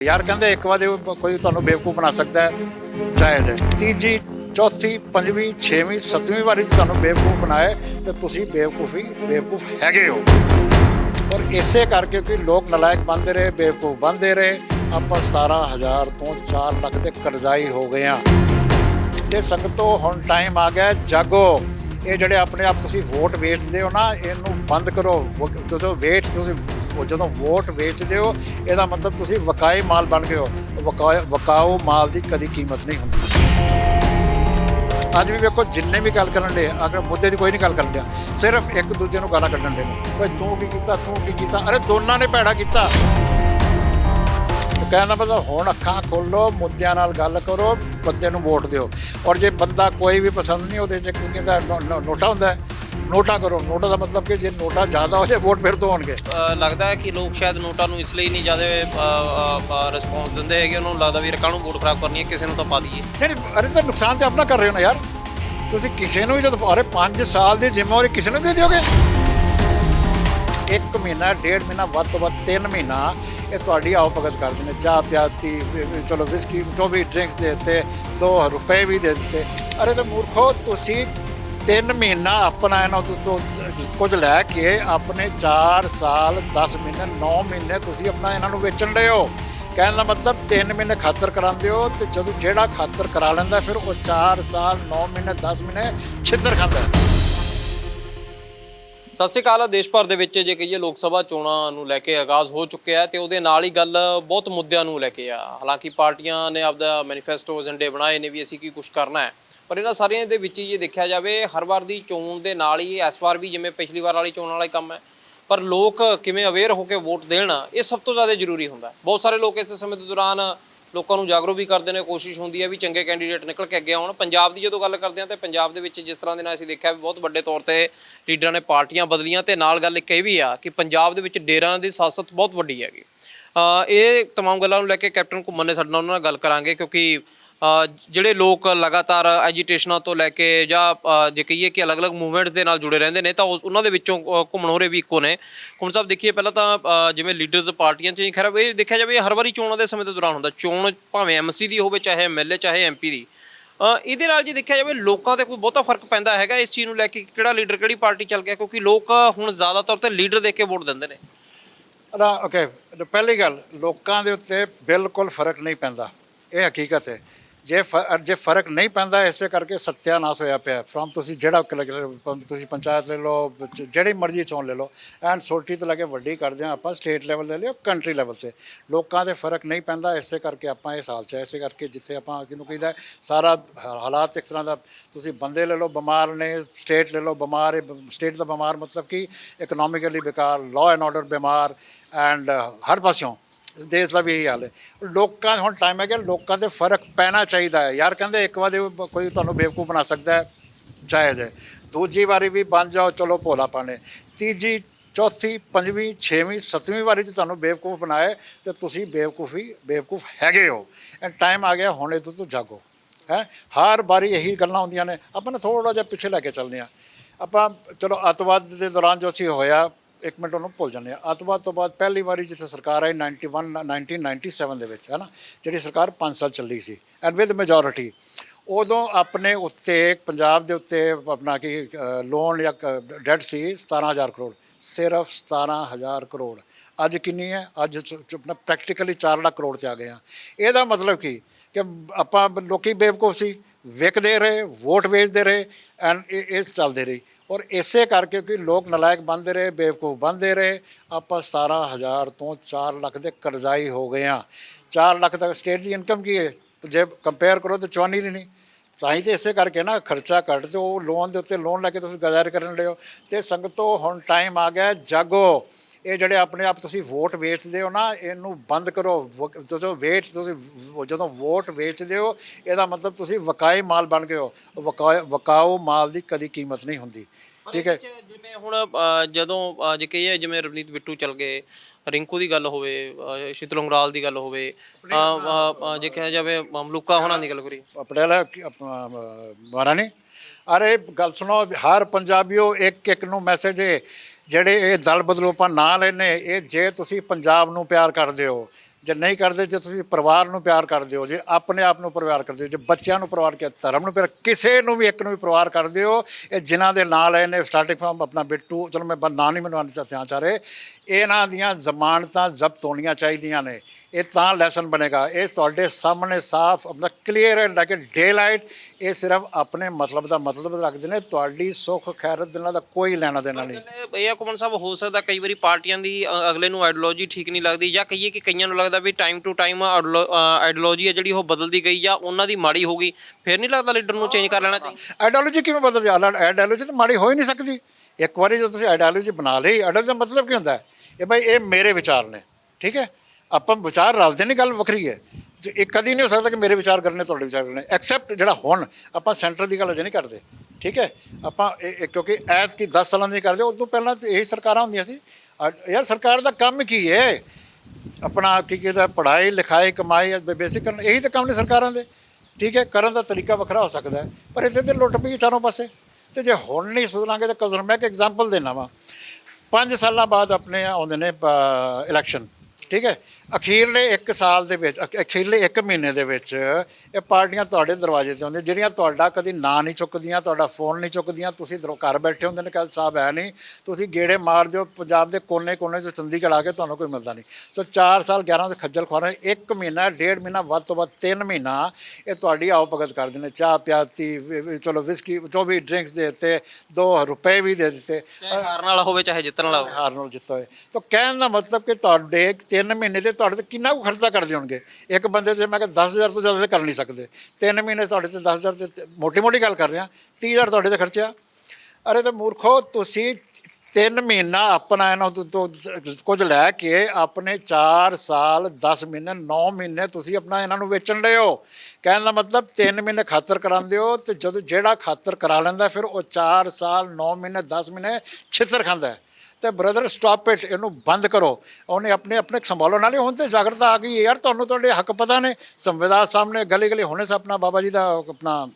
ਯਾਰ ਕਹਿੰਦੇ ਇੱਕ ਵਾਰ ਕੋਈ ਤੁਹਾਨੂੰ ਬੇਵਕੂਫ ਬਣਾ ਸਕਦਾ ਹੈ ਜਾਇਜ਼ ਹੈ ਤੀਜੀ, ਚੌਥੀ, ਪੰਜਵੀਂ, ਛੇਵੀਂ, ਸੱਤਵੀਂ ਵਾਰੀ ਤੁਹਾਨੂੰ ਬੇਵਕੂਫ ਬਣਾਏ ਤੇ ਤੁਸੀਂ ਬੇਵਕੂਫੀ, ਬੇਵਕੂਫ ਹੈਗੇ ਹੋ। ਔਰ ਇਸੇ ਕਰਕੇ ਕਿ ਲੋਕ ਨਲਾਇਕ ਬਣਦੇ ਰਹੇ, ਬੇਵਕੂਫ ਬਣਦੇ ਰਹੇ, ਆਪਾਂ 17000 ਤੋਂ 4 ਲੱਖ ਦੇ ਕਰਜ਼ਾਈ ਹੋ ਗਏ ਆ ਤੇ ਸੰਗਤੋ, ਹੁਣ ਟਾਈਮ ਆ ਗਿਆ, ਜਾਗੋ। ਇਹ ਜਿਹੜੇ ਆਪਣੇ ਆਪ ਤੁਸੀਂ ਵੋਟ ਵੇਚਦੇ ਹੋ ਨਾ, ਇਹਨੂੰ ਬੰਦ ਕਰੋ। ਤੁਸੀਂ ਵੇਟ ਤੁਸੀਂ ਉਹ ਜਦੋਂ ਵੋਟ ਵੇਚਦੇ ਹੋ, ਇਹਦਾ ਮਤਲਬ ਤੁਸੀਂ ਵਕਾਏ ਮਾਲ ਬਣ ਗਏ ਹੋ। ਵਕਾਓ ਮਾਲ ਦੀ ਕਦੀ ਕੀਮਤ ਨਹੀਂ ਹੁੰਦੀ। ਅੱਜ ਵੀ ਵੇਖੋ, ਜਿੰਨੇ ਵੀ ਗੱਲ ਕਰਨ ਦੇ, ਅਗਰ ਮੁੱਦੇ ਦੀ ਕੋਈ ਨਹੀਂ ਗੱਲ ਕਰਨ ਡਿਆ ਸਿਰਫ ਇੱਕ ਦੂਜੇ ਨੂੰ ਗਾਲਾਂ ਕੱਢਣ ਦੇ ਨੇ। ਓਏ, ਤੂੰ ਕੀ ਕੀਤਾ, ਤੂੰ ਕੀ ਕੀਤਾ? ਅਰੇ, ਦੋਨਾਂ ਨੇ ਭੈੜਾ ਕੀਤਾ। ਕਹਿਣ ਦਾ ਮਤਲਬ, ਹੁਣ ਅੱਖਾਂ ਖੋਲੋ, ਮੁੱਦਿਆਂ ਨਾਲ ਗੱਲ ਕਰੋ, ਬੰਦੇ ਨੂੰ ਵੋਟ ਦਿਓ। ਔਰ ਜੇ ਬੰਦਾ ਕੋਈ ਵੀ ਪਸੰਦ ਨਹੀਂ, ਉਹਦੇ 'ਚ ਕਿਉਂਕਿ ਦਾ ਨੋਟਾ ਹੁੰਦਾ ਨੋਟਾ ਕਰੋ ਨੋਟਾ ਦਾ ਮਤਲਬ ਕਿ ਜੇ ਨੋਟਾ ਜ਼ਿਆਦਾ ਹੋ ਜਾਏ ਵੋਟ ਫਿਰ ਤੋਂ ਅ, ਲੱਗਦਾ ਹੈ ਕਿ ਲੋਕ ਸ਼ਾਇਦ ਨੋਟਾਂ ਨੂੰ ਇਸ ਲਈ ਨਹੀਂ ਜ਼ਿਆਦਾ ਰਿਸਪੌਂਸ ਦਿੰਦੇ ਹੈਗੇ। ਉਹਨਾਂ ਨੂੰ ਲੱਗਦਾ ਵੀ ਰਕਾਂ ਨੂੰ ਵੋਟ ਖਰਾਬ ਕਰਨੀ ਹੈ ਕਿਸੇ ਨੂੰ ਤਾਂ ਪਾ ਦਈਏ। ਨਹੀਂ ਅਰੇ ਤਾਂ ਨੁਕਸਾਨ ਤੇ ਆਪਣਾ ਕਰ ਰਹੇ ਹੋ ਨਾ ਯਾਰ। ਤੁਸੀਂ ਕਿਸੇ ਨੂੰ ਵੀ ਜਦੋਂ ਅਰੇ 5 ਸਾਲ ਦੀ ਜ਼ਿੰਮੇਵਾਰੀ ਕਿਸੇ ਨੂੰ ਦੇ ਦਿਓਗੇ? ਇੱਕ ਮਹੀਨਾ ਡੇਢ ਮਹੀਨਾ ਵੱਧ ਤੋਂ ਵੱਧ 3 ਮਹੀਨਾ ਇਹ ਤੁਹਾਡੀ ਆਓ ਭਗਤ ਕਰਦੇ ਨੇ। ਚਾਹ ਪਿਆਤੀ ਚਲੋ ਵਿਸਕੀ ਜੋ ਵੀ ਡਰਿੰਕਸ ਦੇ ਦਿੱਤੇ 2 ਰੁਪਏ ਵੀ ਦੇ ਦਿੱਤੇ। ਅਰੇ ਤੇ ਮੂਰਖੋ ਤੁਸੀਂ 3 ਮਹੀਨਾ ਆਪਣਾ ਇਹਨਾਂ ਤੋਂ ਕੁਝ ਲੈ ਕੇ ਆਪਣੇ 4 ਸਾਲ 10 ਮਹੀਨੇ 9 ਮਹੀਨੇ ਤੁਸੀਂ ਆਪਣਾ ਇਹਨਾਂ ਨੂੰ ਵੇਚਣ ਰਹੇ ਹੋ। ਕਹਿਣ ਦਾ ਮਤਲਬ 3 ਮਹੀਨੇ ਖਾਤਰ ਕਰਾਉਂਦੇ ਹੋ ਤੇ ਜਦੋਂ ਜਿਹੜਾ ਖਾਤਰ ਕਰਾ ਲੈਂਦਾ ਫਿਰ ਉਹ 4 ਸਾਲ 9 ਮਹੀਨੇ 10 ਮਹੀਨੇ ਛਿੱਤਰ ਖਾਂਦਾ ਸਤਿ ਸ਼੍ਰੀ ਅਕਾਲ ਦੇਸ਼ ਭਰ ਦੇ ਵਿੱਚ ਜੇ ਕਹੀਏ ਲੋਕ ਸਭਾ ਚੋਣਾਂ ਨੂੰ ਲੈ ਕੇ ਆਗਾਜ਼ ਹੋ ਚੁੱਕਿਆ ਹੈ ਤੇ ਉਹਦੇ ਨਾਲ ਹੀ ਗੱਲ ਬਹੁਤ ਮੁੱਦਿਆਂ ਨੂੰ ਲੈ ਕੇ ਆ। ਹਾਲਾਂਕਿ ਪਾਰਟੀਆਂ ਨੇ ਆਪਦਾ ਮੈਨੀਫੈਸਟੋ ਏਜੰਡੇ ਬਣਾਏ ਨੇ ਵੀ ਅਸੀਂ ਕੀ ਕੁਝ ਕਰਨਾ ਹੈ। ਪਰ ਇਹਨਾਂ ਸਾਰਿਆਂ ਦੇ ਵਿੱਚ ਹੀ ਜੇ ਦੇਖਿਆ ਜਾਵੇ ਹਰ ਵਾਰ ਦੀ ਚੋਣ ਦੇ ਨਾਲ ਹੀ ਇਸ ਵਾਰ ਵੀ ਜਿਵੇਂ ਪਿਛਲੀ ਵਾਰ ਵਾਲੀ ਚੋਣ ਵਾਲਾ ਹੀ ਕੰਮ ਹੈ ਪਰ ਲੋਕ ਕਿਵੇਂ ਅਵੇਅਰ ਹੋ ਕੇ ਵੋਟ ਦੇਣ ਇਹ ਸਭ ਤੋਂ ਜ਼ਿਆਦਾ ਜ਼ਰੂਰੀ ਹੁੰਦਾ ਹੈ। ਬਹੁਤ ਸਾਰੇ ਲੋਕ ਇਸ ਸਮੇਂ ਦੇ ਦੌਰਾਨ ਲੋਕਾਂ ਨੂੰ ਜਾਗਰੂਕ ਵੀ ਕਰਦੇ ਨੇ ਕੋਸ਼ਿਸ਼ ਹੁੰਦੀ ਹੈ ਵੀ ਚੰਗੇ ਕੈਂਡੀਡੇਟ ਨਿਕਲ ਕੇ ਅੱਗੇ ਆਉਣ ਪੰਜਾਬ ਦੀ ਜਦੋਂ ਗੱਲ ਕਰਦੇ ਹਾਂ ਤੇ ਪੰਜਾਬ ਦੇ ਵਿੱਚ ਜਿਸ ਤਰ੍ਹਾਂ ਦੇ ਨਾਲ ਅਸੀਂ ਦੇਖਿਆ ਵੀ ਬਹੁਤ ਵੱਡੇ ਤੌਰ ਤੇ ਲੀਡਰਾਂ ਨੇ ਪਾਰਟੀਆਂ ਬਦਲੀਆਂ ਤੇ ਨਾਲ ਗੱਲ ਇੱਕ ਇਹ ਵੀ ਆ ਕਿ ਪੰਜਾਬ ਦੇ ਵਿੱਚ ਡੇਰਾਂ ਦੀ ਸਿਆਸਤ ਬਹੁਤ ਵੱਡੀ ਹੈਗੀ ਅ, ਇਹ तमाम ਗੱਲਾਂ ਨੂੰ ਲੈ ਕੇ ਕੈਪਟਨ ਘੁੰਮਣ ਨੇ ਸਾਡੇ ਨਾਲ ਉਹਨਾਂ ਨਾਲ ਗੱਲ ਕਰਾਂਗੇ ਕਿਉਂਕਿ ਅ, ਜਿਹੜੇ ਲੋਕ ਲਗਾਤਾਰ ਐਜੀਟੇਸ਼ਨਾਂ ਤੋਂ ਲੈ ਕੇ ਜਾਂ ਜੇ ਕਹੀਏ ਕਿ ਅਲੱਗ-ਅਲੱਗ ਮੂਵਮੈਂਟਸ ਦੇ ਨਾਲ ਜੁੜੇ ਰਹਿੰਦੇ ਨੇ ਤਾਂ ਉਸ- ਉਹਨਾਂ ਦੇ ਵਿੱਚੋਂ ਅ, ਘੁੰਮਣ ਹੋਰੇ ਵੀ ਇੱਕੋ ਨੇ। ਹੁਣ ਸਾਹਿਬ ਦੇਖੀਏ ਪਹਿਲਾਂ ਤਾਂ ਜਿਵੇਂ ਲੀਡਰਸ ਪਾਰਟੀਆਂ 'ਚ ਖੈਰ ਇਹ ਦੇਖਿਆ ਜਾਵੇ ਹਰ ਵਾਰੀ ਚੋਣਾਂ ਦੇ ਸਮੇਂ ਦੇ ਦੌਰਾਨ ਹੁੰਦਾ। ਚੋਣ ਭਾਵੇਂ ਐਮਸੀ ਦੀ ਹੋਵੇ ਚਾਹੇ ਐਮਐਲਏ ਚਾਹੇ ਐਮਪੀ ਦੀ। ਇਹਦੇ ਨਾਲ ਜੇ ਦੇਖਿਆ ਜਾਵੇ ਲੋਕਾਂ ਤੇ ਕੋਈ ਬਹੁਤਾ ਫ਼ਰਕ ਪੈਂਦਾ ਹੈਗਾ ਇਸ ਚੀਜ਼ ਨੂੰ ਲੈ ਕੇ ਕਿ ਕਿਹੜਾ ਲੀਡਰ ਕਿਹੜੀ ਪਾਰਟੀ ਚੱਲ ਗਿਆ ਕਿਉਂਕਿ ਲੋਕ ਹੁਣ ਜ਼ਿਆਦਾਤਰ ਤੇ ਲੀਡਰ ਦੇਖ ਕੇ ਵੋਟ ਦਿੰਦੇ ਨੇ। ਨਾ ਓਕੇ ਪਹਿਲੀ ਗੱਲ ਲੋਕਾਂ ਦੇ ਉੱਤੇ ਬਿਲਕੁਲ ਫ਼ਰਕ ਨਹੀਂ ਪੈਂਦਾ। ਇਹ ਹਕੀਕਤ ਹੈ। ਜੇ ਫ- ਜੇ ਫ਼ਰਕ ਨਹੀਂ ਪੈਂਦਾ, ਇਸੇ ਕਰਕੇ ਸਤਿਆਨਾਸ਼ ਹੋਇਆ ਪਿਆ ਫਰਮ ਤੁਸੀਂ ਜਿਹੜਾ ਤੁਸੀਂ ਪੰਚਾਇਤ ਲੈ ਲਓ ਜਿਹੜੀ ਮਰਜ਼ੀ ਚੋਣ ਲੈ ਲਓ। ਐਂਡ ਛੋਟੀ ਤੋਂ ਲੈ ਕੇ ਵੱਡੀ ਕਰਦੇ ਹਾਂ ਆਪਾਂ, ਸਟੇਟ ਲੈਵਲ ਲੈ ਲਿਓ, ਕੰਟਰੀ ਲੈਵਲ ਤੇ। ਲੋਕਾਂ ਦੇ ਫ਼ਰਕ ਨਹੀਂ ਪੈਂਦਾ, ਇਸੇ ਕਰਕੇ ਆਪਾਂ ਇਸ ਹਾਲ ਚ ਹੈ। ਇਸੇ ਕਰਕੇ ਜਿੱਥੇ ਆਪਾਂ ਜਿਹਨੂੰ ਕਹਿੰਦਾ ਸਾਰਾ ਹਾਲਾਤ ਇੱਕ ਤਰ੍ਹਾਂ ਦਾ, ਤੁਸੀਂ ਬੰਦੇ ਲੈ ਲਓ, ਬਿਮਾਰ ਨੇ, ਸਟੇਟ ਲੈ ਲਓ, ਬਿਮਾਰ ਹੈ ਸਟੇਟ ਦਾ ਬਿਮਾਰ ਮਤਲਬ ਕਿ ਇਕਨੋਮਿਕਲੀ ਬੇਕਾਰ ਲਾਅ ਐਂਡ ਆਰਡਰ ਬਿਮਾਰ ਐਂਡ ਹਰ ਪਾਸਿਓਂ ਦੇਸ਼ ਦਾ ਵੀ ਇਹੀ ਹਾਲ ਹੈ। ਲੋਕਾਂ, ਹੁਣ ਟਾਈਮ ਹੈ ਕਿ ਲੋਕਾਂ ਦੇ ਫ਼ਰਕ ਪੈਣਾ ਚਾਹੀਦਾ ਹੈ। ਯਾਰ ਕਹਿੰਦੇ ਇੱਕ ਵਾਰ ਕੋਈ ਤੁਹਾਨੂੰ ਬੇਵਕੂਫ ਬਣਾ ਸਕਦਾ ਹੈ, ਜਾਇਜ਼ ਹੈ। ਦੂਜੀ ਵਾਰੀ ਵੀ ਬਣ ਜਾਓ, ਚਲੋ ਭੋਲਾ ਪਾਣੇ ਤੀਜੀ, ਚੌਥੀ, ਪੰਜਵੀਂ, ਛੇਵੀਂ, ਸੱਤਵੀਂ ਵਾਰੀ ਜੇ ਤੁਹਾਨੂੰ ਬੇਵਕੂਫ ਬਣਾਏ ਤੇ ਤੁਸੀਂ ਬੇਵਕੂਫੀ ਬੇਵਕੂਫ ਹੈਗੇ ਹੋ। ਐਂਡ ਟਾਈਮ ਆ ਗਿਆ, ਹੁਣ ਇਹਦੇ ਤੋਂ ਜਾਗੋ। ਹੈ? ਹਰ ਵਾਰੀ ਇਹੀ ਗੱਲਾਂ ਹੁੰਦੀਆਂ ਨੇ। ਆਪਾਂ ਨੇ ਥੋੜਾ ਜਿਹਾ ਪਿੱਛੇ ਲੈ ਕੇ ਚੱਲਦੇ ਹਾਂ। ਆਪਾਂ, ਚਲੋ, ਅੱਤਵਾਦ ਦੇ ਦੌਰਾਨ ਜੋ ਅਸੀਂ ਹੋਇਆ ਇੱਕ ਮਿੰਟ ਉਹਨੂੰ ਭੁੱਲ ਜਾਂਦੇ ਆ ਅੱਤਵਾਦ ਤੋਂ ਬਾਅਦ ਪਹਿਲੀ ਵਾਰੀ ਜਿੱਥੇ ਸਰਕਾਰ ਆਈ 91 1997 ਦੇ ਵਿੱਚ, ਹੈ ਨਾ? ਜਿਹੜੀ ਸਰਕਾਰ 5 ਸਾਲ ਚੱਲੀ ਸੀ ਐਂਡ ਵਿਦ ਮੈਜੋਰਿਟੀ ਉਦੋਂ ਆਪਣੇ ਉੱਤੇ, ਪੰਜਾਬ ਦੇ ਉੱਤੇ ਆਪਣਾ ਕੀ ਲੋਨ ਜਾਂ ਡੈਟ ਸੀ 17000 ਕਰੋੜ। ਸਿਰਫ 17000 ਕਰੋੜ। ਅੱਜ ਕਿੰਨੀ ਹੈ? ਅੱਜ ਚ- ਆਪਣਾ ਪ੍ਰੈਕਟੀਕਲੀ 4 ਲੱਖ ਕਰੋੜ ਤੇ ਆ ਗਏ ਆ ਇਹਦਾ ਮਤਲਬ ਕੀ? ਕਿ ਆਪਾਂ ਲੋਕੀ ਬੇਵਕੂਫ ਸੀ, ਵਿਕਦੇ ਰਹੇ, ਵੋਟ ਵੇਚਦੇ ਰਹੇ ਐਂਡ ਇਸ ਚੱਲਦੇ ਰਹੀ। ਔਰ ਇਸੇ ਕਰਕੇ ਕਿ ਲੋਕ ਨਲਾਇਕ ਬਣਦੇ ਰਹੇ, ਬੇਵਕੂਫ ਬਣਦੇ ਰਹੇ, ਆਪਾਂ 17000 ਤੋਂ 4 ਲੱਖ ਦੇ ਕਰਜ਼ਾਈ ਹੋ ਗਏ ਆ 4 ਲੱਖ ਦਾ ਸਟੇਟ ਦੀ ਇਨਕਮ ਕੀ ਹੈ? ਜੇ ਕੰਪੇਅਰ ਕਰੋ ਤਾਂ 54 ਦੀ ਨਹੀਂ। ਤਾਂ ਹੀ ਤੇ ਇਸੇ ਕਰਕੇ ਨਾ ਖਰਚਾ ਘੱਟ ਤੇ ਉਹ ਲੋਨ ਦੇ ਉੱਤੇ ਲੋਨ ਲੈ ਕੇ ਤੁਸੀਂ ਗੁਜ਼ਾਰ ਕਰਨ ਲਿਓ ਤੇ ਸੰਗਤੋ, ਹੁਣ ਟਾਈਮ ਆ ਗਿਆ, ਜਾਗੋ। ਇਹ ਜਿਹੜੇ ਆਪਣੇ ਆਪ ਤੁਸੀਂ ਵੋਟ ਵੇਚਦੇ ਹੋ ਨਾ, ਇਹਨੂੰ ਬੰਦ ਕਰੋ। ਵ- ਜਦੋਂ ਵੇਟ ਤੁਸੀਂ ਜਦੋਂ ਵੋਟ ਵੇਚਦੇ ਹੋ, ਇਹਦਾ ਮਤਲਬ ਤੁਸੀਂ ਵਕਾਈ ਮਾਲ ਬਣ ਗਏ ਹੋ। ਵਕਾ- ਵਕਾਊ ਮਾਲ ਦੀ ਕਦੀ ਕੀਮਤ ਨਹੀਂ ਹੁੰਦੀ। ਠੀਕ ਹੈ। ਜਿਵੇਂ ਹੁਣ ਅ, ਜਦੋਂ ਅ, ਜੇ ਕਹੀਏ ਜਿਵੇਂ ਰਵਨੀਤ ਬਿੱਟੂ ਚੱਲ ਗਏ ਰਿੰਕੂ ਦੀ ਗੱਲ ਹੋਵੇ ਅ, ਸ਼ੀਤਲ ਉਂਗਰਾਲ ਦੀ ਗੱਲ ਹੋਵੇ ਅ, ਅ, ਅ, ਜੇ ਕਿਹਾ ਜਾਵੇ ਮਮਲੂਕਾ ਹੋਣਾ ਦੀ ਗੱਲ ਕਰੀ ਪਟੇਲਾ ਕੀ ਆਪਣਾ ਮਹਾਰਾਣੀ ਅਰੇ ਗੱਲ ਸੁਣੋ ਹਰ ਪੰਜਾਬੀਓ ਇੱਕ ਇੱਕ ਨੂੰ ਮੈਸੇਜ ਹੈ ਜਿਹੜੇ ਇਹ ਦਲ ਬਦਲੂ ਆਪਾਂ ਨਾਂ ਲੈਨੇ ਇਹ ਜੇ ਤੁਸੀਂ ਪੰਜਾਬ ਨੂੰ ਪਿਆਰ ਕਰਦੇ ਹੋ ਜੇ ਨਹੀਂ ਕਰਦੇ, ਜੇ ਤੁਸੀਂ ਪਰਿਵਾਰ ਨੂੰ ਪਿਆਰ ਕਰਦੇ ਹੋ, ਜੇ ਆਪਣੇ ਆਪ ਨੂੰ ਪਰਿਵਾਰ ਕਰਦੇ ਹੋ, ਜੇ ਬੱਚਿਆਂ ਨੂੰ ਪਰਿਵਾਰ ਕੇ ਧਰਮ ਨੂੰ ਪਿਆਰ, ਕਿਸੇ ਨੂੰ ਵੀ ਇੱਕ ਨੂੰ ਵੀ ਪਰਿਵਾਰ ਕਰਦੇ ਹੋ, ਇਹ ਜਿਨ੍ਹਾਂ ਦੇ ਨਾਲ ਆਏ ਨੇ ਸਟਾਰਟਿੰਗ ਫਰਮ ਆਪਣਾ ਬਿੱਟੂ, ਚਲੋ ਮੈਂ ਬ- ਨਾਂ ਨਹੀਂ ਮਨਵਾਉਣਾ ਚਾਹੁੰਦਾ ਚਾਹ ਰਹੇ, ਇਹਨਾਂ ਦੀਆਂ ਜ਼ਮਾਨਤਾਂ ਜ਼ਬਤ ਹੋਣੀਆਂ ਚਾਹੀਦੀਆਂ ਨੇ। ਇਹ ਤਾਂ ਲੈਸਨ ਬਣੇਗਾ। ਇਹ ਤੁਹਾਡੇ ਸਾਹਮਣੇ ਸਾਫ਼ ਆਪਣਾ ਕਲੀਅਰ ਹੈ ਲਾਈਕ ਡੇ ਲਾਈਟ ਇਹ ਸਿਰਫ ਆਪਣੇ ਮਤਲਬ ਦਾ ਮਤਲਬ ਰੱਖਦੇ ਨੇ। ਤੁਹਾਡੀ ਸੁੱਖ ਖੈਰਤ ਦੇ ਨਾਲ ਦਾ ਕੋਈ ਲੈਣਾ ਦੇਣਾ ਨਹੀਂ। ਇਹ ਆ ਕੁਮਨ ਸਾਹਿਬ ਹੋ ਸਕਦਾ ਕਈ ਵਾਰੀ ਪਾਰਟੀਆਂ ਦੀ ਅ, ਅਗਲੇ ਨੂੰ ਆਈਡੀਓਲੋਜੀ ਠੀਕ ਨਹੀਂ ਲੱਗਦੀ ਜਾਂ ਕਹੀਏ ਕਿ ਕਈਆਂ ਨੂੰ ਲੱਗਦਾ ਵੀ ਟਾਈਮ ਟੂ ਟਾਈਮ ਆਈਡੀਓਲੋਜੀ ਹੈ ਜਿਹੜੀ ਉਹ ਬਦਲਦੀ ਗਈ ਜਾਂ ਉਹਨਾਂ ਦੀ ਮਾੜੀ ਹੋ ਗਈ। ਫਿਰ ਨਹੀਂ ਲੱਗਦਾ ਲੀਡਰ ਨੂੰ ਚੇਂਜ ਕਰ ਲੈਣਾ ਚਾਹੀਦਾ। ਆਈਡੀਓਲੋਜੀ ਕਿਵੇਂ ਬਦਲ ਜਾ ਆਈਡੀਓਲੋਜੀ ਤਾਂ ਮਾੜੀ ਹੋ ਹੀ ਨਹੀਂ ਸਕਦੀ। ਇੱਕ ਵਾਰੀ ਜਦੋਂ ਤੁਸੀਂ ਆਈਡੀਓਲੋਜੀ ਬਣਾ ਲਈ ਆਈਡੀਓਲੋਜੀ ਦਾ ਮਤਲਬ ਕੀ ਹੁੰਦਾ? ਹੈ ਇਹ ਭਾਈ ਇਹ ਮੇਰੇ ਵਿਚਾਰ ਨੇ। ਠੀਕ ਹੈ? ਆਪਾਂ ਵਿਚਾਰ ਰਲਦੇ ਨਹੀਂ ਗੱਲ ਵੱਖਰੀ ਹੈ। ਜੇ ਇਹ ਕਦੀ ਨਹੀਂ ਹੋ ਸਕਦਾ ਕਿ ਮੇਰੇ ਵਿਚਾਰ ਕਰਨੇ, ਤੁਹਾਡੇ ਵਿਚਾਰ ਕਰਨੇ। ਐਕਸੈਪਟ ਜਿਹੜਾ ਹੁਣ ਆਪਾਂ ਸੈਂਟਰ ਦੀ ਗੱਲ ਅਜੇ ਨਹੀਂ ਕਰਦੇ, ਠੀਕ ਹੈ? ਆਪਾਂ ਇਹ- ਕਿਉਂਕਿ ਐਸ ਕੀ 10 ਸਾਲਾਂ ਦੀ ਨਹੀਂ ਕਰਦੇ, ਉਦੋਂ ਪਹਿਲਾਂ ਤਾਂ ਇਹੀ ਸਰਕਾਰਾਂ ਹੁੰਦੀਆਂ ਸੀ। ਅ- ਯਾਰ ਸਰਕਾਰ ਦਾ ਕੰਮ ਕੀ ਹੈ? ਆਪਣਾ ਕੀ ਕਹਿੰਦਾ ਪੜ੍ਹਾਈ, ਲਿਖਾਈ, ਕਮਾਈ ਬੇਸਿਕ ਕਰਨ, ਇਹੀ ਤਾਂ ਕੰਮ ਨੇ ਸਰਕਾਰਾਂ ਦੇ। ਠੀਕ ਹੈ? ਕਰਨ ਦਾ ਤਰੀਕਾ ਵੱਖਰਾ ਹੋ ਸਕਦਾ ਪਰ ਇੱਥੇ ਤੇ ਲੁੱਟ ਪਈ ਚਾਰੋਂ ਪਾਸੇ। ਤੇ ਜੇ ਹੁਣ ਨਹੀਂ ਸੁਧਰਾਂਗੇ ਤਾਂ ਕਜ਼ਰ ਮੈਂ ਇੱਕ ਐਗਜ਼ਾਮਪਲ ਦੇਣਾ ਵਾ। ਪੰਜ ਸਾਲਾਂ ਬਾਅਦ ਆਪਣੇ ਆਉਂਦੇ ਨੇ ਇਲੈਕਸ਼ਨ ਠੀਕ ਹੈ? ਅਖੀਰਲੇ 1 ਸਾਲ ਦੇ ਵਿੱਚ ਅਖ- ਅਖੀਰਲੇ 1 ਮਹੀਨੇ ਦੇ ਵਿੱਚ ਇਹ ਪਾਰਟੀਆਂ ਤੁਹਾਡੇ ਦਰਵਾਜ਼ੇ ਤੇ ਆਉਂਦੀਆਂ ਜਿਹੜੀਆਂ ਤੁਹਾਡਾ ਕਦੀ ਨਾਂ ਨਹੀਂ ਚੁੱਕਦੀਆਂ ਤੁਹਾਡਾ ਫੋਨ ਨਹੀਂ ਚੁੱਕਦੀਆਂ ਤੁਸੀਂ ਦਰ ਘਰ ਬੈਠੇ ਹੁੰਦੇ ਨੇ ਕੱਲ ਸਾਹਿਬ ਹੈ ਨਹੀਂ ਤੁਸੀਂ ਗੇੜੇ ਮਾਰ ਦਿਓ ਪੰਜਾਬ ਦੇ ਕੋਨੇ-ਕੋਨੇ 'ਚ ਚੰਡੀਗੜ੍ਹ ਆ ਕੇ ਤੁਹਾਨੂੰ ਕੋਈ ਮਿਲਦਾ ਨਹੀਂ। ਸੋ 4 ਸਾਲ 11 ਦੇ ਖੱਜਲ ਖੁਆਰ ਇੱਕ ਮਹੀਨਾ ਡੇਢ ਮਹੀਨਾ ਵੱਧ ਤੋਂ ਵੱਧ 3 ਮਹੀਨਾ ਇਹ ਤੁਹਾਡੀ ਆਓ ਭਗਤ ਕਰਦੇ ਨੇ। ਚਾਹ ਪਿਆਤੀ ਵੀ- ਵੀ ਚਲੋ ਵਿਸਕੀ ਜੋ ਵੀ ਡਰਿੰਕਸ ਦੇ ਦਿੱਤੇ 2 ਰੁਪਏ ਵੀ ਦੇ ਦਿੱਤੇ। ਚਾਹੇ ਹਾਰਨ ਵਾਲਾ ਹੋਵੇ ਚਾਹੇ ਜਿੱਤਣ ਵਾਲਾ ਹੋਵੇ। ਹਾਰ ਨਾਲ ਜਿੱਤਾ ਹੋਏ। ਤਾਂ ਕਹਿਣ ਦਾ ਮਤਲਬ ਕਿ ਤੁਹਾਡੇ 3 ਮਹੀਨੇ ਦੇ ਤੁਹਾਡੇ ਤੇ ਕਿੰਨਾ ਕੁ ਖਰਚਾ ਕਰਦੇ ਹੋਣਗੇ? ਇੱਕ ਬੰਦੇ ਤੇ ਮੈਂ ਕਿਹਾ 10000 ਤੋਂ ਜ਼ਿਆਦਾ ਤਾਂ ਕਰ ਨਹੀਂ ਸਕਦੇ। 3 ਮਹੀਨੇ ਤੁਹਾਡੇ ਤੇ 10000 ਤੇ ਮੋਟੀ ਮੋਟੀ ਗੱਲ ਕਰ ਰਿਹਾ। 30000 ਤੁਹਾਡੇ ਤੇ ਖਰਚਿਆ। ਅਰੇ ਤੇ ਮੂਰਖੋ, ਤੁਸੀਂ 3 ਮਹੀਨਾ ਆਪਣਾ ਇਹਨਾਂ ਤੋਂ ਤੋਂ ਕੁਝ ਲੈ ਕੇ ਆਪਣੇ 4 ਸਾਲ 10 ਮਹੀਨੇ 9 ਮਹੀਨੇ ਤੁਸੀਂ ਆਪਣਾ ਇਹਨਾਂ ਨੂੰ ਵੇਚਣ ਰਹੇ ਹੋ। ਕਹਿਣ ਦਾ ਮਤਲਬ 3 ਮਹੀਨੇ ਖਾਤਰ ਕਰਾਉਂਦੇ ਹੋ ਤੇ ਜਦੋਂ ਜਿਹੜਾ ਖਾਤਰ ਕਰਾ ਲੈਂਦਾ, ਫਿਰ ਉਹ 4 ਸਾਲ 9 ਮਹੀਨੇ 10 ਮਹੀਨੇ ਛਿੱਤਰ ਖਾਂਦਾ ਹੈ। ਤੇ ਬ੍ਰਦਰ ਸਟਾਪ ਇਟ ਇਹਨੂੰ ਬੰਦ ਕਰੋ। ਉਹਨੇ ਆਪਣੇ ਆਪਣੇ ਸੰਭਾਲੋ, ਨਾਲੇ ਹੁਣ ਤੇ ਜਾਗਰਤਾ ਆ ਗਈ ਹੈ ਯਾਰ, ਤੁਹਾਨੂੰ ਤੁਹਾਡੇ ਹੱਕ ਪਤਾ ਨੇ ਸੰਵਿਧਾਨ ਸਾਹਮਣੇ ਗਲੀ ਗਲੀ ਹੋਣੇ ਸੇ ਆਪਣਾ ਬਾਬਾ ਜੀ ਦਾ ਆਪਣਾ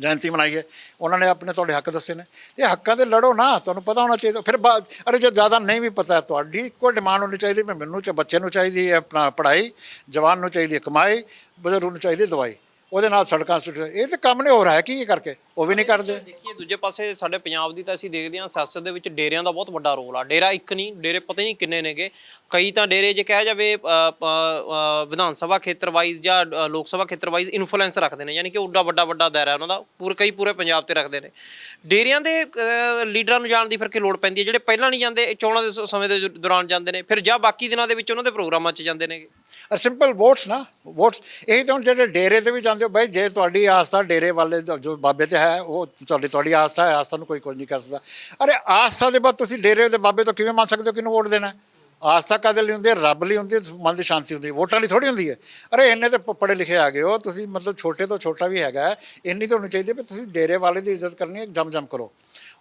ਜਯੰਤੀ ਮਨਾਈ ਹੈ, ਉਹਨਾਂ ਨੇ ਆਪਣੇ ਤੁਹਾਡੇ ਹੱਕ ਦੱਸੇ ਨੇ। ਇਹ ਹੱਕਾਂ ਦੇ ਲੜੋ ਨਾ, ਤੁਹਾਨੂੰ ਪਤਾ ਹੋਣਾ ਚਾਹੀਦਾ, ਫਿਰ ਬਾ- ਅਰੇ ਜੇ ਜ਼ਿਆਦਾ ਨਹੀਂ ਵੀ ਪਤਾ, ਤੁਹਾਡੀ ਕੋਈ ਡਿਮਾਂਡ ਹੋਣੀ ਚਾਹੀਦੀ, ਵੀ ਮੈਨੂੰ ਚ ਬੱਚੇ ਨੂੰ ਚਾਹੀਦੀ ਹੈ ਆਪਣਾ ਪੜ੍ਹਾਈ, ਜਵਾਨ ਨੂੰ ਚਾਹੀਦੀ ਹੈ ਕਮਾਈ, ਬਜ਼ੁਰਗ ਨੂੰ ਚਾਹੀਦੀ ਦਵਾਈ, ਉਹਦੇ ਨਾਲ ਸੜਕਾਂ ਸੁੱਟ ਇਹ ਤਾਂ ਕੰਮ ਨਹੀਂ ਹੋ ਰਿਹਾ ਕੀ ਇਹ ਕਰਕੇ? ਉਹ ਵੀ ਨਹੀਂ ਕਰਦੇ। ਦੇਖੀਏ ਦੂਜੇ ਪਾਸੇ ਸਾਡੇ ਪੰਜਾਬ ਦੀ ਤਾਂ ਅਸੀਂ ਦੇਖਦੇ ਹਾਂ ਸਿਆਸਤ ਦੇ ਵਿੱਚ ਡੇਰਿਆਂ ਦਾ ਬਹੁਤ ਵੱਡਾ ਰੋਲ ਆ। ਡੇਰਾ ਇੱਕ ਨਹੀਂ, ਡੇਰੇ ਪਤਾ ਨਹੀਂ ਕਿੰਨੇ ਨੇਗੇ। ਕਈ ਤਾਂ ਡੇਰੇ ਜੇ ਕਿਹਾ ਜਾਵੇ ਵਿਧਾਨ ਸਭਾ ਖੇਤਰ ਵਾਈਜ਼ ਜਾਂ ਲੋਕ ਸਭਾ ਖੇਤਰ ਵਾਈਜ਼ ਇਨਫਲੂਐਂਸ ਰੱਖਦੇ ਨੇ। ਯਾਨੀ ਕਿ ਉੱਡਾ ਵੱਡਾ ਵੱਡਾ ਦਾਇਰਾ ਉਹਨਾਂ ਦਾ, ਪੂਰੇ ਕਈ ਪੂਰੇ ਪੰਜਾਬ ਤੇ ਰੱਖਦੇ ਨੇ। ਡੇਰਿਆਂ ਦੇ ਲੀਡਰਾਂ ਨੂੰ ਜਾਣ ਦੀ ਫਿਰ ਕੀ ਲੋੜ ਪੈਂਦੀ ਹੈ? ਜਿਹੜੇ ਪਹਿਲਾਂ ਨਹੀਂ ਜਾਂਦੇ ਚੋਣਾਂ ਦੇ ਸਮੇਂ ਦੇ ਦੌਰਾਨ ਜਾਂਦੇ ਨੇ। ਫਿਰ ਜਾਂ ਬਾਕੀ ਦਿਨਾਂ ਦੇ ਵਿੱਚ ਉਹਨਾਂ ਦੇ ਪ੍ਰੋਗਰਾਮਾਂ 'ਚ ਜਾਂਦੇ ਨੇਗੇ। ਸਿੰਪਲ ਵੋਟਸ ਨਾ ਵੋਟਸ ਇਹ ਤਾਂ ਹੁਣ ਜਿਹੜੇ ਡੇਰੇ ਤੇ ਵੀ ਜਾਂਦੇ ਹੋ, ਬਾਈ ਜੇ ਤੁਹਾਡੀ ਆਸਥਾ ਡੇਰੇ ਵਾਲੇ ਜੋ ਬਾਬੇ ਤੇ ਹੈ, ਉਹ ਤੁਹਾਡੇ ਤੁਹਾਡੀ ਆਸਥਾ ਹੈ ਆਸਥਾ ਨੂੰ ਕੋਈ ਕੁਝ ਨਹੀਂ ਕਰ ਸਕਦਾ। ਅਰੇ ਆਸਥਾ ਦੇ ਬਾਅਦ ਤੁਸੀਂ ਡੇਰੇ ਦੇ ਬਾਬੇ ਤੋਂ ਕਿਵੇਂ ਮੰਨ ਸਕਦੇ ਹੋ ਕਿਹਨੂੰ ਵੋਟ ਦੇਣਾ ਆਸਥਾ ਕਾਦੇ ਲਈ ਹੁੰਦੀ ਹੈ? ਰੱਬ ਲਈ ਹੁੰਦੀ ਹੈ? ਮਨ ਦੀ ਸ਼ਾਂਤੀ ਹੁੰਦੀ ਹੈ। ਵੋਟਾਂ ਲਈ ਥੋੜੀ ਹੁੰਦੀ ਹੈ। ਅਰੇ ਇੰਨੇ ਤੇ ਪ- ਪੜ੍ਹੇ ਲਿਖੇ ਆ ਗਏ ਹੋ। ਤੁਸੀਂ ਮਤਲਬ ਛੋਟੇ ਤੋਂ ਛੋਟਾ ਵੀ ਹੈਗਾ ਇੰਨੀ ਤੁਹਾਨੂੰ ਚਾਹੀਦੀ ਵੀ ਤੁਸੀਂ ਡੇਰੇ ਵਾਲੇ ਦੀ ਇੱਜ਼ਤ ਕਰਨੀ ਹੈ ਜਮ ਜਮ ਕਰੋ।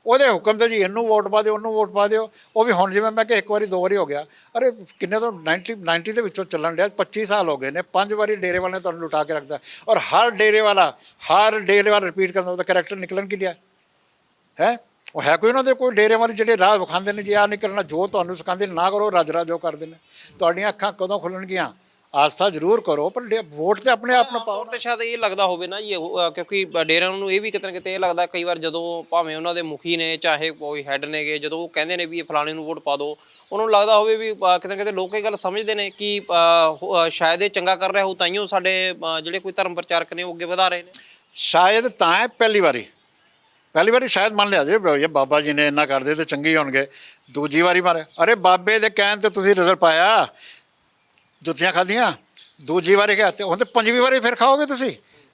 ਉਹਦੇ ਹੁਕਮ ਤੇ ਜੀ ਇਹਨੂੰ ਵੋਟ ਪਾ ਦਿਓ, ਉਹਨੂੰ ਵੋਟ ਪਾ ਦਿਓ। ਉਹ ਵੀ ਹੁਣ ਜਿਵੇਂ ਮੈਂ ਕਿ ਇੱਕ ਵਾਰੀ, ਦੋ ਵਾਰੀ ਹੋ ਗਿਆ। ਅਰੇ ਕਿੰਨੇ ਤੋਂ? 90 90 ਦੇ ਵਿੱਚੋਂ ਚੱਲਣ ਡਿਆ। 25 ਸਾਲ ਹੋ ਗਏ ਨੇ। ਪੰਜ ਵਾਰੀ ਡੇਰੇ ਵਾਲੇ ਨੇ ਤੁਹਾਨੂੰ ਲੁਟਾ ਕੇ ਰੱਖਦਾ। ਔਰ ਹਰ ਡੇਰੇ ਵਾਲਾ, ਹਰ ਡੇਰੇ ਵਾਲਾ ਰਿਪੀਟ ਕਰਦਾ ਉਹਦਾ ਕਰੈਕਟਰ ਨਿਕਲਣ ਕੀ ਲਿਆ ਹੈ? ਉਹ ਹੈ ਕੋਈ ਉਹਨਾਂ ਦੇ ਕੋਈ ਡੇਰੇ ਵਾਲੇ ਜਿਹੜੇ ਰਾਹ ਵਿਖਾਉਂਦੇ ਨੇ ਜੀ ਆ ਨਹੀਂ ਕਰਨਾ ਜੋ ਤੁਹਾਨੂੰ ਸਿਖਾਉਂਦੇ ਨੇ ਨਾ ਕਰੋ ਰੱਜ ਰਾਜ ਜੋ ਕਰਦੇ ਨੇ। ਤੁਹਾਡੀਆਂ ਅੱਖਾਂ ਕਦੋਂ ਖੁੱਲਣਗੀਆਂ? ਆਸਥਾ ਜ਼ਰੂਰ ਕਰੋ ਪਰ ਵੋਟ ਤੇ ਆਪਣੇ ਆਪ ਨੂੰ ਪਾਓ ਤੇ ਸ਼ਾਇਦ ਇਹ ਲੱਗਦਾ ਹੋਵੇ ਨਾ ਜੀ ਉਹ, ਕਿਉਂਕਿ ਡੇਰਿਆਂ ਨੂੰ ਇਹ ਵੀ ਕਿਤੇ ਨਾ ਕਿਤੇ ਇਹ ਲੱਗਦਾ ਕਈ ਵਾਰ ਜਦੋਂ ਭਾਵੇਂ ਉਹਨਾਂ ਦੇ ਮੁਖੀ ਨੇ ਚਾਹੇ ਕੋਈ ਹੈੱਡ ਨੇਗੇ ਜਦੋਂ ਉਹ ਕਹਿੰਦੇ ਨੇ ਵੀ ਇਹ ਫਲਾਣੇ ਨੂੰ ਵੋਟ ਪਾ ਦਿਓ ਉਹਨਾਂ ਨੂੰ ਲੱਗਦਾ ਹੋਵੇ ਵੀ ਕਿਤੇ ਨਾ ਕਿਤੇ ਲੋਕ ਇਹ ਗੱਲ ਸਮਝਦੇ ਨੇ ਕਿ ਸ਼ਾਇਦ ਇਹ ਚੰਗਾ ਕਰ ਰਿਹਾ ਹੋ ਤਾਈਓ ਸਾਡੇ ਜਿਹੜੇ ਕੋਈ ਧਰਮ ਪ੍ਰਚਾਰਕ ਨੇ ਉਹ ਅੱਗੇ ਵਧਾ ਰਹੇ ਨੇ। ਸ਼ਾਇਦ ਤਾਂ ਹੈ ਪਹਿਲੀ ਵਾਰੀ। ਪਹਿਲੀ ਵਾਰੀ ਸ਼ਾਇਦ ਮੰਨ ਲਿਆ ਜੇ ਇਹ ਬਾਬਾ ਜੀ ਨੇ ਇੰਨਾ ਕਰਦੇ ਤੇ ਚੰਗੇ ਹੋਣਗੇ। ਦੂਜੀ ਵਾਰੀ ਮਾਰੇ, ਅਰੇ ਬਾਬੇ ਦੇ ਕਹਿਣ ਤੇ ਤੁਸੀਂ ਰਿਜ਼ਲਟ ਪਾਇਆ, ਜੁੱਤੀਆਂ ਖਾਧੀਆਂ, ਦੂਜੀ ਵਾਰੀ ਕਿਹਾ ਤੇ ਹੁਣ ਤੇ ਪੰਜਵੀਂ ਵਾਰੀ ਫਿਰ ਖਾਓਗੇ ਤੁਸੀਂ।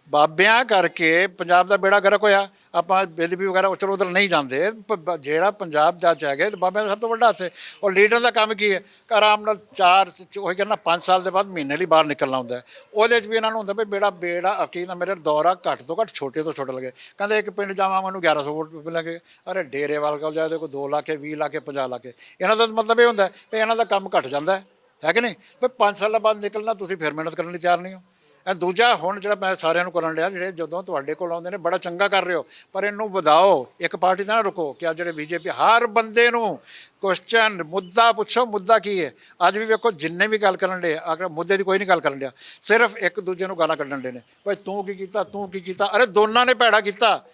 ਬਾਬਿਆਂ ਕਰਕੇ ਪੰਜਾਬ ਦਾ ਬੇੜਾ ਗਰਕ ਹੋਇਆ। ਆਪਾਂ ਬੇਦਬੀ ਵਗੈਰਾ ਚਲੋ ਉਧਰ ਨਹੀਂ ਜਾਂਦੇ ਪ- ਬ- ਜਿਹੜਾ ਪੰਜਾਬ ਦਾ ਚ ਹੈਗੇ ਬਾਬਿਆਂ ਦਾ ਸਭ ਤੋਂ ਵੱਡਾ ਹੱਥ ਹੈ ਔਰ ਲੀਡਰ ਦਾ ਕੰਮ ਕੀ ਹੈ? ਕਿ ਆਰਾਮ ਨਾਲ ਚਾਰ ਉਹੀ ਕਹਿੰਦਾ 5 ਸਾਲ ਦੇ ਬਾਅਦ ਮਹੀਨੇ ਲਈ ਬਾਹਰ ਨਿਕਲਣਾ ਹੁੰਦਾ ਹੈ। ਉਹਦੇ 'ਚ ਵੀ ਇਹਨਾਂ ਨੂੰ ਹੁੰਦਾ ਵੀ ਬੇੜਾ ਬੇੜਾ ਅਕੀ ਨਾ ਮੇਰੇ ਦੌਰਾ ਘੱਟ ਤੋਂ ਘੱਟ ਛੋਟੇ ਤੋਂ ਛੋਟੇ ਲੱਗੇ। ਕਹਿੰਦੇ ਇੱਕ ਪਿੰਡ ਜਾਵਾਂ ਮੈਨੂੰ 1100 ਵੋਟ ਮਿਲਣਗੇ ਅਰੇ ਡੇਰੇ ਵਾਲ ਕੋਲ ਜਾਏ ਤੇ ਕੋਈ 2 ਲੱਖ 20 ਲੱਖ 50 ਲੱਖ ਇਹਨਾਂ ਦਾ ਮਤਲਬ ਇਹ ਹੁੰਦਾ ਹੈ ਵੀ ਇਹਨਾਂ ਦਾ ਕੰਮ ਘਟ ਜਾਂਦਾ ਹੈ। ਹੈ ਕਿ ਨਹੀਂ? ਵੀ 5 ਸਾਲਾਂ ਬਾਅਦ ਨਿਕਲਣਾ, ਤੁਸੀਂ ਫਿਰ ਮਿਹਨਤ ਕਰਨ ਲਈ ਤਿਆਰ ਨਹੀਂ ਹੋ। ਇਹ ਦੂਜਾ ਹੁਣ ਜਿਹੜਾ ਮੈਂ ਸਾਰਿਆਂ ਨੂੰ ਕਰਨ ਲਿਆ, ਜਿਹੜੇ ਜਦੋਂ ਤੁਹਾਡੇ ਕੋਲ ਆਉਂਦੇ ਨੇ, ਬੜਾ ਚੰਗਾ ਕਰ ਰਹੇ ਹੋ। ਪਰ ਇਹਨੂੰ ਵਧਾਓ, ਇੱਕ ਪਾਰਟੀ ਦਾ ਨਾ ਰੁਕੋ ਕਿ ਆ ਜਿਹੜੇ ਬੀਜੇਪੀ, ਹਰ ਬੰਦੇ ਨੂੰ ਕੁਐਸਚਨ ਮੁੱਦਾ ਪੁੱਛੋ, ਮੁੱਦਾ ਕੀ ਹੈ? ਅੱਜ ਵੀ ਵੇਖੋ, ਜਿੰਨੇ ਵੀ ਗੱਲ ਕਰਨ ਦੇ ਅਗਰ ਮੁੱਦੇ ਦੀ ਕੋਈ ਨਹੀਂ ਗੱਲ ਕਰਨ ਲਿਆ ਸਿਰਫ ਇੱਕ ਦੂਜੇ ਨੂੰ ਗਾਲਾਂ ਕੱਢਣ ਦੇ ਨੇ। ਭਾਈ ਤੂੰ ਕੀ ਕੀਤਾ, ਤੂੰ ਕੀ ਕੀਤਾ? ਅਰੇ ਦੋਨਾਂ ਨੇ ਭੈੜਾ ਕੀਤਾ।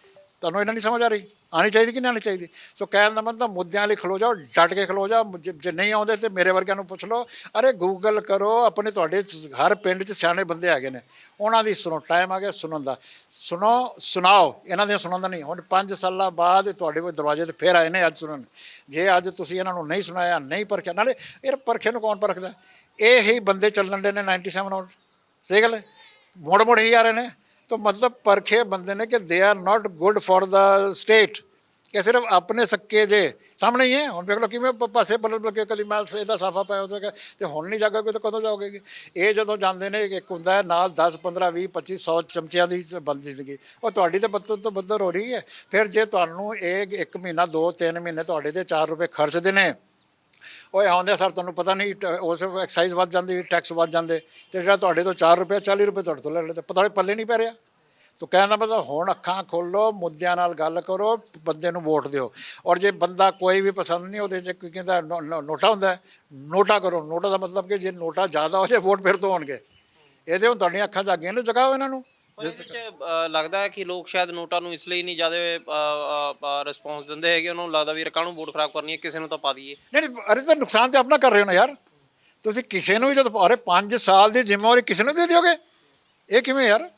ਤੁਹਾਨੂੰ ਇਹਨਾਂ ਨਹੀਂ ਸਮਝ ਆ ਰਹੀ? ਆਣੀ ਚਾਹੀਦੀ ਕਿ ਨਹੀਂ ਆਣੀ ਚਾਹੀਦੀ? ਸੋ ਕਹਿਣ ਦਾ ਮਤਲਬ ਮੁੱਦਿਆਂ ਲਈ ਖਲੋ ਜਾਓ, ਡਟ ਕੇ ਖਲੋ ਜਾਓ, ਜੇ ਜੇ ਨਹੀਂ ਆਉਂਦੇ ਤੇ ਮੇਰੇ ਵਰਗਿਆਂ ਨੂੰ ਪੁੱਛ ਲਓ। ਅਰੇ ਗੂਗਲ ਕਰੋ, ਆਪਣੇ ਤੁਹਾਡੇ ਹਰ ਪਿੰਡ 'ਚ ਸਿਆਣੇ ਬੰਦੇ ਹੈਗੇ ਨੇ। ਉਹਨਾਂ ਦੀ ਸੁਣੋ ਟਾਈਮ ਆ ਗਿਆ ਸੁਣਨ ਦਾ। ਸੁਣੋ, ਸੁਣਾਓ, ਇਹਨਾਂ ਦੀਆਂ ਸੁਣਨ ਦਾ ਨਹੀਂ। ਹੁਣ 5 ਸਾਲਾਂ ਬਾਅਦ ਤੁਹਾਡੇ ਕੋਲ ਦਰਵਾਜ਼ੇ ਤੇ ਫੇਰ ਆਏ ਨੇ ਅੱਜ ਸੁਣਨ। ਜੇ ਅੱਜ ਤੁਸੀਂ ਇਹਨਾਂ ਨੂੰ ਨਹੀਂ ਸੁਣਾਇਆ, ਨਹੀਂ ਪਰਖਿਆ, ਨਾਲੇ ਇਹ ਪਰਖੇ ਨੂੰ ਕੌਣ ਪਰਖਦਾ? ਇਹ ਹੀ ਬੰਦੇ ਚੱਲਣ ਦੇ ਨੇ 97 ਆਊਟ ਸਹੀ ਗੱਲ ਹੈ? ਮੁੜ ਮੁੜ ਹੀ ਆ ਰਹੇ ਨੇ। ਤਾਂ ਮਤਲਬ ਪਰਖੇ ਬੰਦੇ ਨੇ ਕਿ they are not good for the state ਕਿ ਸਿਰਫ ਆਪਣੇ ਸੱਕੇ ਜੇ। ਸਾਹਮਣੇ ਹੀ ਹੈ। ਹੁਣ ਵੇਖ ਲਓ ਕਿਵੇਂ ਪਾਸੇ ਬਦਲ ਬਦਲ ਕੇ ਕਦੀ ਮੈਂ ਇਹਦਾ ਸਾਫਾ ਪਾਇਆ ਉਹਦਾ ਤੇ ਹੁਣ ਨਹੀਂ ਜਾਗੋਗੇ ਤਾਂ ਕਦੋਂ ਜਾਓਗੇ ਇਹ ਜਦੋਂ ਜਾਂਦੇ ਨੇ, ਇੱਕ ਹੁੰਦਾ ਨਾਲ 10 15 20 25 100 ਚਮਚਿਆਂ ਦੀ ਬੰਦੀ ਜ਼ਿੰਦਗੀ ਉਹ ਤੁਹਾਡੀ ਤਾਂ ਬੱਤਰ ਤੋਂ ਬੱਤਰ ਹੋ ਰਹੀ ਹੈ। ਫਿਰ ਜੇ ਤੁਹਾਨੂੰ ਇਹ ਇੱਕ ਮਹੀਨਾ, ਦੋ, ਤਿੰਨ ਮਹੀਨੇ ਤੁਹਾਡੇ ਤੇ 4 ਰੁਪਏ ਖਰਚਦੇ ਨੇ ਓਏ ਆਉਂਦੇ ਸਰ ਤੁਹਾਨੂੰ ਪਤਾ ਨਹੀਂ ਟ- ਉਸ ਐਕਸਾਈਜ਼ ਵੱਧ ਜਾਂਦੀ ਟੈਕਸ ਵੱਧ ਜਾਂਦੇ ਤੇ ਜਿਹੜਾ ਤੁਹਾਡੇ ਤੋਂ 4 ਰੁਪਏ 40 ਰੁਪਏ ਤੁਹਾਡੇ ਤੋਂ ਲੈ ਲੈਂਦੇ ਪਤਾ ਨਹੀਂ ਪੱਲੇ ਨਹੀਂ ਪੈ ਰਿਹਾ। ਤੋ ਕਹਿਣ ਦਾ ਮਤਲਬ ਹੁਣ ਅੱਖਾਂ ਖੋਲੋ ਮੁੱਦਿਆਂ ਨਾਲ ਗੱਲ ਕਰੋ ਬੰਦੇ ਨੂੰ ਵੋਟ ਦਿਓ। ਔਰ ਜੇ ਬੰਦਾ ਕੋਈ ਵੀ ਪਸੰਦ ਨਹੀਂ ਉਹਦੇ 'ਚ ਕੋਈ ਕਹਿੰਦਾ ਨੋ- ਨੋ- ਨੋਟਾ ਹੁੰਦਾ ਹੈ, ਨੋਟਾ ਕਰੋ ਨੋਟਾ ਦਾ ਮਤਲਬ ਕਿ ਜੇ ਨੋਟਾ ਜ਼ਿਆਦਾ ਹੋ ਜਾਏ ਵੋਟ ਫਿਰ ਤੋਂ ਹੋਣਗੇ। ਇਹਦੇ ਹੁਣ ਤੁਹਾਡੀਆਂ ਅੱਖਾਂ 'ਚ ਜਾਗੀਆਂ ਨੇ ਜਗਾਓ ਇਹਨਾਂ ਨੂੰ। ਇਹਦੇ ਵਿੱਚ ਅ, ਲੱਗਦਾ ਹੈ ਕਿ ਲੋਕ ਸ਼ਾਇਦ ਨੋਟਾਂ ਨੂੰ ਇਸ ਲਈ ਨਹੀਂ ਜ਼ਿਆਦਾ ਰਿਸਪੌਂਸ ਦਿੰਦੇ ਹੈਗੇ। ਉਹਨਾਂ ਨੂੰ ਲੱਗਦਾ ਵੀ ਰਕਾਂ ਨੂੰ ਵੋਟ ਖਰਾਬ ਕਰਨੀ ਹੈ ਕਿਸੇ ਨੂੰ ਤਾਂ ਪਾ ਦਈਏ। ਨਹੀਂ ਨਹੀਂ, ਅਰੇ ਤਾਂ ਨੁਕਸਾਨ ਤੇ ਆਪਣਾ ਕਰ ਰਹੇ ਹੋ ਨਾ ਯਾਰ। ਤੁਸੀਂ ਕਿਸੇ ਨੂੰ ਵੀ ਜਦੋਂ ਅਰੇ 5 ਸਾਲ ਦੀ ਜ਼ਿੰਮੇਵਾਰੀ ਕਿਸੇ ਨੂੰ ਦੇ ਦਿਓਗੇ? ਇਹ ਕਿਵੇਂ ਯਾਰ?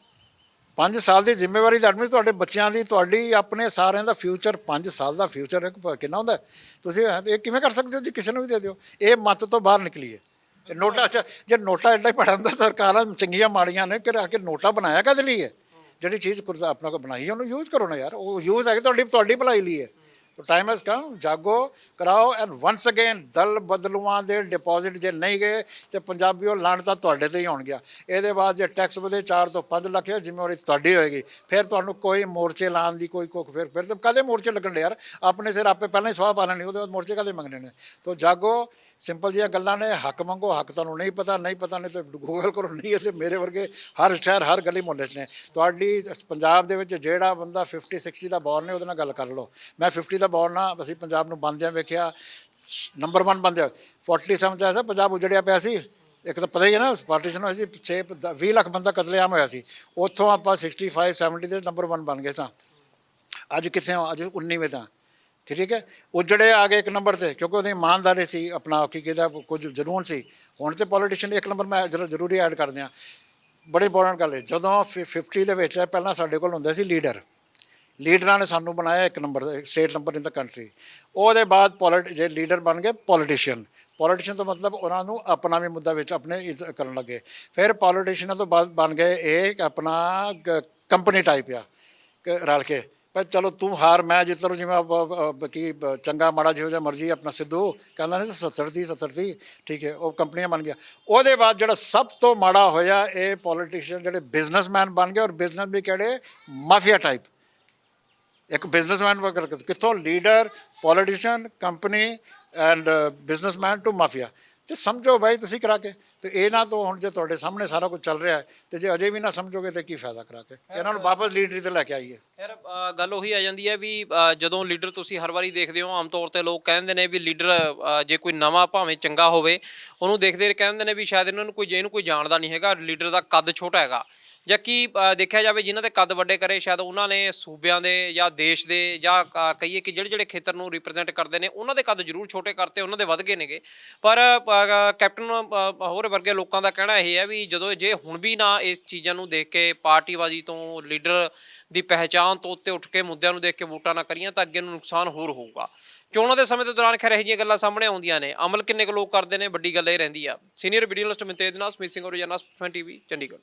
5 ਸਾਲ ਦੀ ਜ਼ਿੰਮੇਵਾਰੀ ਦਾ ਮੀਨਸ ਤੁਹਾਡੇ ਬੱਚਿਆਂ ਦੀ ਤੁਹਾਡੀ ਆਪਣੇ ਸਾਰਿਆਂ ਦਾ ਫਿਊਚਰ 5 ਸਾਲ ਦਾ ਫਿਊਚਰ ਕਿੰਨਾ ਹੁੰਦਾ ਹੈ? ਤੁਸੀਂ ਇਹ ਕਿਵੇਂ ਕਰ ਸਕਦੇ ਹੋ ਜੀ? ਕਿਸੇ ਨੂੰ ਵੀ ਦੇ ਦਿਓ। ਇਹ ਮੱਤ ਤੋਂ ਬਾਹਰ ਨਿਕਲੀਏ ਨੋਟਾ ਅੱਛਾ, ਜੇ ਨੋਟਾ ਐਡਾ ਹੀ ਪੜਾ ਹੁੰਦਾ ਸਰਕਾਰਾਂ ਚੰਗੀਆਂ ਮਾੜੀਆਂ ਨੇ ਕਿ ਆ ਕੇ ਨੋਟਾ ਬਣਾਇਆ ਕਦ ਲਈ ਹੈ? ਜਿਹੜੀ ਚੀਜ਼ ਕੁਰਦਾ ਆਪਣਾ ਕੋ ਬਣਾਈ ਹੈ, ਉਹਨੂੰ ਯੂਜ਼ ਕਰੋ ਨਾ ਯਾਰ। ਉਹ ਯੂਜ਼ ਹੈ ਕਿ ਤੁਹਾਡੀ ਤੁਹਾਡੀ ਭਲਾਈ ਲਈ ਹੈ। ਤੋ ਟਾਈਮ ਹੈਸ ਕਮ ਜਾਗੋ ਕਰਾਓ ਐਂਡ ਵਾਂਸ ਅਗੇਨ ਦਲ ਬਦਲੂਆਂ ਦੇ ਡਿਪੋਜ਼ਿਟ ਜੇ ਨਹੀਂ ਗਏ ਤੇ ਪੰਜਾਬੀ ਉਹ ਲਾਣ ਤਾਂ ਤੁਹਾਡੇ ਤੇ ਹੀ ਹੋਣਗੀਆਂ। ਇਹਦੇ ਬਾਅਦ ਜੇ ਟੈਕਸ ਵਧੇ 4 ਤੋਂ 5 ਲੱਖ ਹੈ ਜ਼ਿੰਮੇਵਾਰੀ ਤੁਹਾਡੀ ਹੋਏਗੀ। ਫਿਰ ਤੁਹਾਨੂੰ ਕੋਈ ਮੋਰਚੇ ਲਾਉਣ ਦੀ ਕੋਈ ਕੋਈ ਫਿਰ ਫਿਰ ਤਾਂ ਕਦੇ ਮੋਰਚੇ ਲੱਗਣ ਯਾਰ? ਆਪਣੇ ਸਿਰ ਆਪੇ ਪਹਿਲਾਂ ਹੀ ਸਵਾਹ ਪਾ ਲੈਣੀ, ਉਹਦੇ ਬਾਅਦ ਮੋਰਚੇ ਕਦੇ ਮੰਗਣੇ ਨੇ? ਤੋ ਜਾਗੋ ਸਿੰਪਲ ਜਿਹੀਆਂ ਗੱਲਾਂ ਨੇ, ਹੱਕ ਮੰਗੋ, ਹੱਕ ਤੁਹਾਨੂੰ ਨਹੀਂ ਪਤਾ ਨਹੀਂ ਪਤਾ ਨਹੀਂ ਤੇ ਗੂਗਲ ਕਰੋ, ਨਹੀਂ ਹੈ ਤੇ ਮੇਰੇ ਵਰਗੇ ਹਰ ਸ਼ਹਿਰ ਹਰ ਗਲੀ ਮੁਹੱਲੇ 'ਚ ਨੇ। ਤੁਹਾਡੀ ਪੰਜਾਬ ਦੇ ਵਿੱਚ ਜਿਹੜਾ ਬੰਦਾ 50 60 ਦਾ ਬੌਰ ਨੇ ਉਹਦੇ ਨਾਲ ਗੱਲ ਕਰ ਲਓ। ਮੈਂ 50 ਦਾ ਬੌਰ ਨਾ, ਅਸੀਂ ਪੰਜਾਬ ਨੂੰ ਬੰਦਿਆਂ ਵੇਖਿਆ ਨੰਬਰ 1 ਬੰਦੇ 47 ਚ ਐਸਾ ਪੰਜਾਬ ਉਜੜਿਆ ਪਿਆ ਸੀ। ਇੱਕ ਤਾਂ ਪਤਾ ਹੀ ਹੈ ਨਾ ਪਾਰਟੀਸ਼ਨ ਹੋਈ ਸੀ 6 20 ਲੱਖ ਬੰਦਾ ਕਤਲੇਆਮ ਹੋਇਆ ਸੀ। ਉੱਥੋਂ ਆਪਾਂ 65 70 ਦੇ ਨੰਬਰ 1 ਬਣ ਗਏ ਸਾਂ। ਅੱਜ ਕਿੱਥੇ ਹਾਂ ਅੱਜ 19ਵੇਂ ਤਾਂ। ਠੀਕ ਹੈ? ਉਜੜੇ ਆ ਗਏ ਇੱਕ ਨੰਬਰ ਤੇ, ਕਿਉਂਕਿ ਉਹਦੀ ਇਮਾਨਦਾਰੀ ਸੀ, ਆਪਣਾ ਕੀ ਕਹਿੰਦਾ, ਕੁਝ ਜਨੂਨ ਸੀ। ਹੁਣ ਤੇ ਪੋਲੀਟੀਸ਼ੀਅਨ ਇੱਕ ਨੰਬਰ ਮੈਂ ਜ਼ਰਾ ਜ਼ਰੂਰੀ ਐਡ ਕਰ ਦਿਆਂ ਬੜੀ ਇੰਪੋਰਟੈਂਟ ਗੱਲ ਹੈ, ਜਦੋਂ ਫਿ- 50 ਦੇ ਵਿੱਚ ਪਹਿਲਾਂ ਸਾਡੇ ਕੋਲ ਹੁੰਦੇ ਸੀ ਲੀਡਰ ਲੀਡਰਾਂ ਨੇ ਸਾਨੂੰ ਬਣਾਇਆ ਇੱਕ number state number in the country ਉਹਦੇ ਬਾਅਦ ਪੋਲਿਟ ਜੇ ਲੀਡਰ ਬਣ ਗਏ ਪੋਲੀਟੀਸ਼ੀਅਨ ਪੋਲੀਟੀਸ਼ੀਅਨ ਤੋਂ ਮਤਲਬ ਉਹਨਾਂ ਨੂੰ ਆਪਣਾ ਵੀ ਮੁੱਦਾ ਵਿੱਚ ਆਪਣੇ ਇੱਜ਼ਤ ਕਰਨ ਲੱਗੇ। ਫਿਰ ਪੋਲੀਟੀਸ਼ੀਅਨਾਂ ਤੋਂ ਬਾਅਦ ਬਣ ਗਏ ਇਹ ਆਪਣਾ ਕੰਪਨੀ ਟਾਈਪ ਆ ਰਲ ਕੇ। ਪਰ ਚਲੋ ਤੂੰ ਹਾਰ, ਮੈਂ ਜਿੱਤ ਲਊਂ, ਜਿਵੇਂ ਕਿ ਚੰਗਾ, ਮਾੜਾ ਜਿਹੋ ਜਿਹਾ ਮਰਜ਼ੀ ਆਪਣਾ ਸਿੱਧੂ, ਕਹਿੰਦਾ ਨਹੀਂ 70 ਦੀ 70 ਦੀ ਠੀਕ ਹੈ, ਉਹ ਕੰਪਨੀਆਂ ਬਣ ਗਿਆ। ਉਹਦੇ ਬਾਅਦ ਜਿਹੜਾ ਸਭ ਤੋਂ ਮਾੜਾ ਹੋਇਆ, ਇਹ ਪੋਲੀਟੀਸ਼ੀਅਨ ਜਿਹੜੇ ਬਿਜ਼ਨਸਮੈਨ ਬਣ ਗਏ ਔਰ ਬਿਜ਼ਨਸ ਵੀ ਕਿਹੜੇ? ਮਾਫੀਆ ਟਾਈਪ ਇੱਕ ਬਿਜ਼ਨਸਮੈਨ ਵਗਰ ਕਿੱਥੋਂ? Leader politician company and businessman to mafia ਤੇ ਸਮਝੋ ਭਾਈ ਤੁਸੀਂ ਕਰਾ ਕੇ। ਤੇ ਇਹਨਾਂ ਤੋਂ ਹੁਣ ਜੇ ਤੁਹਾਡੇ ਸਾਹਮਣੇ ਸਾਰਾ ਕੁਝ ਚੱਲ ਰਿਹਾ ਹੈ ਤੇ ਜੇ ਅਜੇ ਵੀ ਨਾ ਸਮਝੋਗੇ ਤੇ ਕੀ ਫਾਇਦਾ ਕਰਾ ਕੇ? ਇਹਨਾਂ ਨੂੰ ਵਾਪਸ ਲੀਡਰੀ ਤੇ ਲੈ ਕੇ ਆਈਏ। ਯਾਰ ਗੱਲ ਉਹੀ ਆ ਜਾਂਦੀ ਹੈ ਵੀ ਜਦੋਂ ਲੀਡਰ ਤੁਸੀਂ ਹਰ ਵਾਰੀ ਦੇਖਦੇ ਹੋ ਆਮ ਤੌਰ ਤੇ ਲੋਕ ਕਹਿੰਦੇ ਨੇ ਵੀ ਲੀਡਰ ਜੇ ਕੋਈ ਨਵਾਂ ਭਾਵੇਂ ਚੰਗਾ ਹੋਵੇ ਉਹਨੂੰ ਦੇਖਦੇ ਕਹਿੰਦੇ ਨੇ ਵੀ ਸ਼ਾਇਦ ਇਹਨਾਂ ਨੂੰ ਕੋਈ ਜੇ ਇਹਨੂੰ ਕੋਈ ਜਾਣਦਾ ਨਹੀਂ ਹੈਗਾ ਲੀਡਰ ਦਾ ਕੱਦ ਛੋਟਾ ਹੈਗਾ। ਜਾਂ ਕੀ ਦੇਖਿਆ ਜਾਵੇ ਜਿਨ੍ਹਾਂ ਦੇ ਕੱਦ ਵੱਡੇ ਕਰੇ, ਸ਼ਾਇਦ ਉਹਨਾਂ ਨੇ ਸੂਬਿਆਂ ਦੇ ਜਾਂ ਦੇਸ਼ ਦੇ ਜਾਂ ਕਹੀਏ ਕਿ ਜਿਹੜੇ ਜਿਹੜੇ ਖੇਤਰ ਨੂੰ ਰਿਪਰੈਜ਼ੈਂਟ ਕਰਦੇ ਨੇ, ਉਹਨਾਂ ਦੇ ਕੱਦ ਜ਼ਰੂਰ ਛੋਟੇ ਕਰਤੇ, ਉਹਨਾਂ ਦੇ ਵੱਧ ਗਏ ਨੇਗੇ। ਪਰ ਕੈਪਟਨ ਹੋਰ ਵਰਗੇ ਲੋਕਾਂ ਦਾ ਕਹਿਣਾ ਇਹ ਹੈ ਵੀ ਜਦੋਂ ਜੇ ਹੁਣ ਵੀ ਨਾ ਇਸ ਚੀਜ਼ਾਂ ਨੂੰ ਦੇਖ ਕੇ ਪਾਰਟੀਬਾਜ਼ੀ ਤੋਂ ਲੀਡਰ ਦੀ ਪਹਿਚਾਣ ਤੋਂ ਉੱਤੇ ਉੱਠ ਕੇ ਮੁੱਦਿਆਂ ਨੂੰ ਦੇਖ ਕੇ ਵੋਟਾਂ ਨਾ ਕਰੀਆਂ, ਤਾਂ ਅੱਗੇ ਨੂੰ ਨੁਕਸਾਨ ਹੋਰ ਹੋਊਗਾ। ਚੋਣਾਂ ਦੇ ਸਮੇਂ ਦੇ ਦੌਰਾਨ ਖੈਰ ਇਹੋ ਜਿਹੀਆਂ ਗੱਲਾਂ ਸਾਹਮਣੇ ਆਉਂਦੀਆਂ ਨੇ। ਅਮਲ ਕਿੰਨੇ ਕੁ ਲੋਕ ਕਰਦੇ ਨੇ, ਵੱਡੀ ਗੱਲ ਇਹ ਰਹਿੰਦੀ ਆ। ਸੀਨੀਅਰ ਵੀਡੀਓ ਲਿਸਟ ਮਿੰਤੇ ਨਾਲ ਸਮੀਤ ਸਿੰਘ ਔਰ ਜਨਾਸ ਟੀਵੀ, ਚੰਡੀਗੜ੍ਹ।